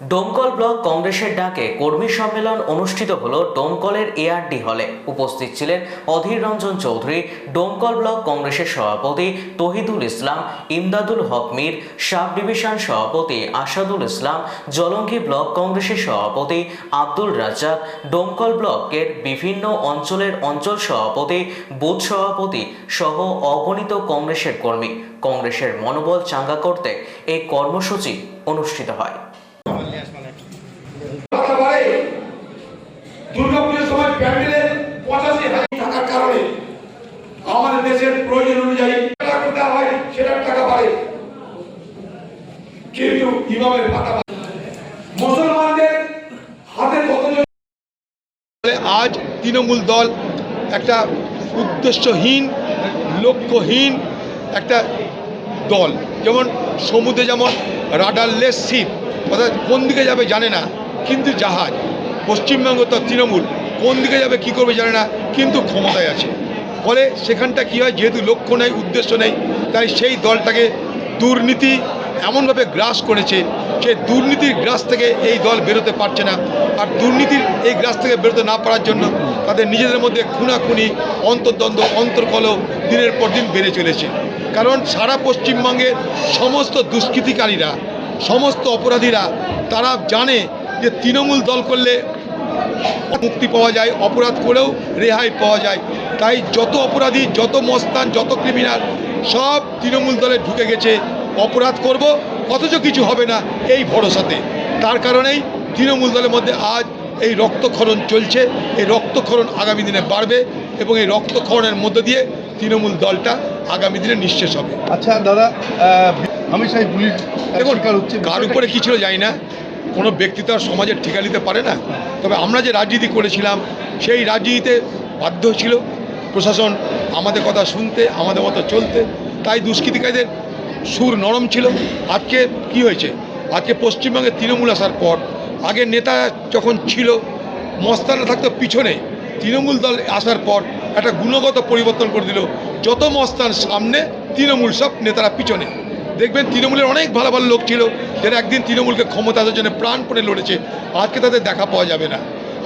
Domkal block কংগ্রেসের ডাকে কর্মী সম্মেলন অনুষ্ঠিত হল ডোমকলের এআরডি হলে। উপস্থিত ছিলেন অধীর রঞ্জন চৌধুরী, ডোমকল ব্লক কংগ্রেসের সভাপতি তহিদুল ইসলাম, ইমদাদুল হক মীর, সাব ডিভিশন সভাপতি আসাদুল ইসলাম, জলঙ্গি ব্লক কংগ্রেসের সভাপতি আব্দুল রাজ্জাক, ডোমকল ব্লকের বিভিন্ন অঞ্চলের অঞ্চল সভাপতি, বুথ সভাপতি সহ অগণিত কংগ্রেসের কর্মী। কংগ্রেসের মনোবল চাঙ্গা করতে এই কর্মসূচি অনুষ্ঠিত হয় টাকা বাড়ে দুর্গাপুজোর সময় প্যান্ডেলে পঁচাশি হাজার টাকার কারণে আমাদের দেশের প্রয়োজন অনুযায়ী দেওয়া হয় সেটার টাকা বাড়ে। কিন্তু ইমামের ভাতা। মুসলমানদের হাতে আজ তৃণমূল দল একটা উদ্দেশ্যহীন, লক্ষ্যহীন একটা দল। যেমন সমুদ্রে যেমন রাডারলেস শিপ অর্থাৎ কোন দিকে যাবে জানে না, কিন্তু জাহাজ। পশ্চিমবঙ্গ তো তৃণমূল, কোন দিকে যাবে কি করবে জানে না, কিন্তু ক্ষমতায় আছে। ফলে সেখানটা কী হয়, যেহেতু লক্ষ্য নেই, উদ্দেশ্য নেই, তাই সেই দলটাকে দুর্নীতি এমনভাবে গ্রাস করেছে সে দুর্নীতির গ্রাস থেকে এই দল বেরোতে পারছে না। আর দুর্নীতির এই গ্রাস থেকে বেরোতে না পারার জন্য তাদের নিজেদের মধ্যে খুনাখুনি, অন্তর্দ্বন্দ্ব অন্তর্কল দিনের পর দিন বেড়ে চলেছে। কারণ সারা পশ্চিমবঙ্গের সমস্ত দুষ্কৃতিকারীরা, সমস্ত অপরাধীরা, তারা জানে যে তৃণমূল দল করলে মুক্তি পাওয়া যায়, অপরাধ করেও রেহাই পাওয়া যায়। তাই যত অপরাধী যত মস্তান যত ক্রিমিনাল সব তৃণমূল দলে ঢুকে গেছে। অপরাধ করব অথচ কিছু হবে না এই ভরসাতে। তার কারণেই তৃণমূল দলের মধ্যে আজ এই রক্তক্ষরণ চলছে। এই রক্তক্ষরণ আগামী দিনে বাড়বে এবং এই রক্তক্ষরণের মধ্য দিয়ে তৃণমূল দলটা আগামী দিনে নিঃশেষ হবে। আচ্ছা দাদা আমি হামেশাই পুলিশ দেখুন কার উপরে কী ছিল জানি না। কোনো ব্যক্তি তো আর সমাজের ঠিকা নিতে পারে না। তবে আমরা যে রাজনীতি করেছিলাম সেই রাজনীতিতে বাধ্য ছিল। প্রশাসন আমাদের কথা শুনতে, আমাদের মতো চলতে। তাই দুষ্কৃতিকারীদের সুর নরম ছিল। আজকে কি হয়েছে? আজকে পশ্চিমবঙ্গে তৃণমূল আসার পর, আগে নেতা যখন ছিল মস্তানা থাকতো পিছনে। তৃণমূল দল আসার পর একটা গুণগত পরিবর্তন করে দিল। যত মস্তান সামনে, তৃণমূল সব নেতারা পিছনে। দেখবেন তৃণমূলের অনেক ভালো ভালো লোক ছিল, যারা একদিন তৃণমূলকে ক্ষমতা আসার জন্য প্রাণপণে লড়েছে। আজকে তাদের দেখা পাওয়া যাবে না।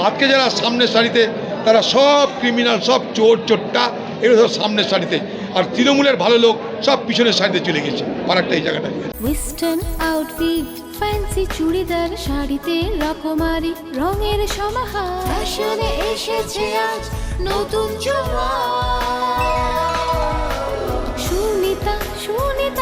আজকে যারা সামনের সারিতে তারা সব ক্রিমিনাল সব চোর চোট্টা এগুলো সব সামনের সারিতে। আর তৃণমূলের ভালো লোক সব পিছনের সারিতে চলে গেছে। ফারাকটা এই জায়গাটা। ওয়েস্টার্ন আউটফিট ফ্যান্সি চুড়িদার শাড়িতে রকমারি রঙের সমাহার। ফ্যাশনে এসেছে আজ নতুন সুনিতা সুনিতা